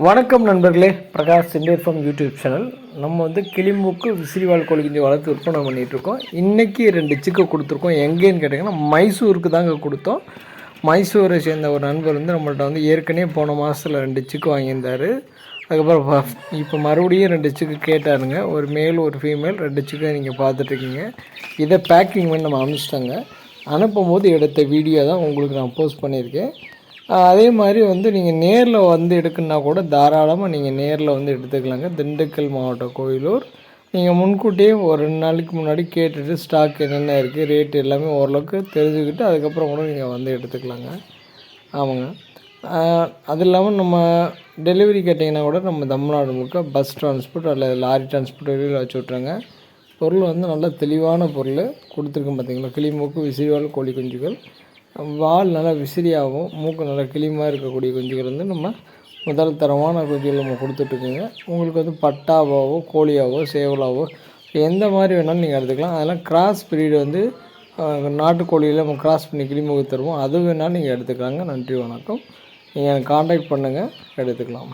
வணக்கம் நண்பர்களே பிரகாஷ் இந்தியர் ஃபார்ம் யூடியூப் சேனல். நம்ம வந்து கிளிமூக்கு விசிறிவால் கோழிஞ்சி வளர்த்து விற்பனை பண்ணிகிட்ருக்கோம் இருக்கோம். இன்றைக்கி ரெண்டு சிக்கு கொடுத்துருக்கோம். எங்கேன்னு கேட்டிங்கன்னா மைசூருக்கு தாங்க கொடுத்தோம். மைசூரை சேர்ந்த ஒரு நண்பர் வந்து நம்மள்ட்ட வந்து ஏற்கனவே போன மாதத்தில் ரெண்டு சிக்கு வாங்கியிருந்தார். அதுக்கப்புறம் இப்போ மறுபடியும் ரெண்டு சிக்கு கேட்டாருங்க. ஒரு மேல் ஒரு ஃபீமேல் ரெண்டு சிக்கை நீங்கள் பார்த்துட்ருக்கீங்க. இதை பேக்கிங் பண்ணி நம்ம அனுப்பிச்சிட்டோங்க. அனுப்பும்போது எடுத்த வீடியோ தான் உங்களுக்கு நான் போஸ்ட் பண்ணியிருக்கேன். அதே மாதிரி வந்து நீங்கள் நேரில் வந்து எடுக்கணுன்னா கூட தாராளமாக நீங்கள் நேரில் வந்து எடுத்துக்கலாங்க. திண்டுக்கல் மாவட்டம் கோயிலூர். நீங்கள் முன்கூட்டியே ஒரு ரெண்டு நாளைக்கு முன்னாடி கேட்டுட்டு ஸ்டாக் என்னென்ன இருக்குது ரேட் எல்லாமே ஓரளவுக்கு தெரிஞ்சுக்கிட்டு அதுக்கப்புறம் கூட நீங்கள் வந்து எடுத்துக்கலாங்க. ஆமாங்க. அது இல்லாமல் நம்ம டெலிவரி கேட்டிங்கன்னா கூட நம்ம தமிழ்நாடு முழுக்க பஸ் டிரான்ஸ்போர்ட் அல்லது லாரி டிரான்ஸ்போர்ட் வெளியில் வச்சு விட்ருங்க பொருள் வந்து நல்ல தெளிவான பொருள் கொடுத்துருக்கோம் பார்த்தீங்களா கிளிமூக்கு விசிறிவால் கோழி குஞ்சுகள் வால் நல்லா விசிறியாகவும் மூக்கு நல்லா கிளிமாக இருக்கக்கூடிய குஞ்சுகள் வந்து நம்ம முதல் தரமான குஞ்சுகள் நம்ம கொடுத்துட்ருக்கோங்க. உங்களுக்கு வந்து பட்டாவாவோ கோழியாவோ சேவலாவோ எந்த மாதிரி வேணாலும் நீங்கள் எடுத்துக்கலாம் அதெல்லாம் கிராஸ் பீரியடு வந்து நாட்டுக்கோழியில் நம்ம கிராஸ் பண்ணி கிளிமுக தருவோம். அது வேணாலும் நீங்கள் எடுத்துக்கலாங்க. நன்றி வணக்கம். நீங்கள் எனக்கு காண்டாக்ட் பண்ணுங்கள் எடுத்துக்கலாம்.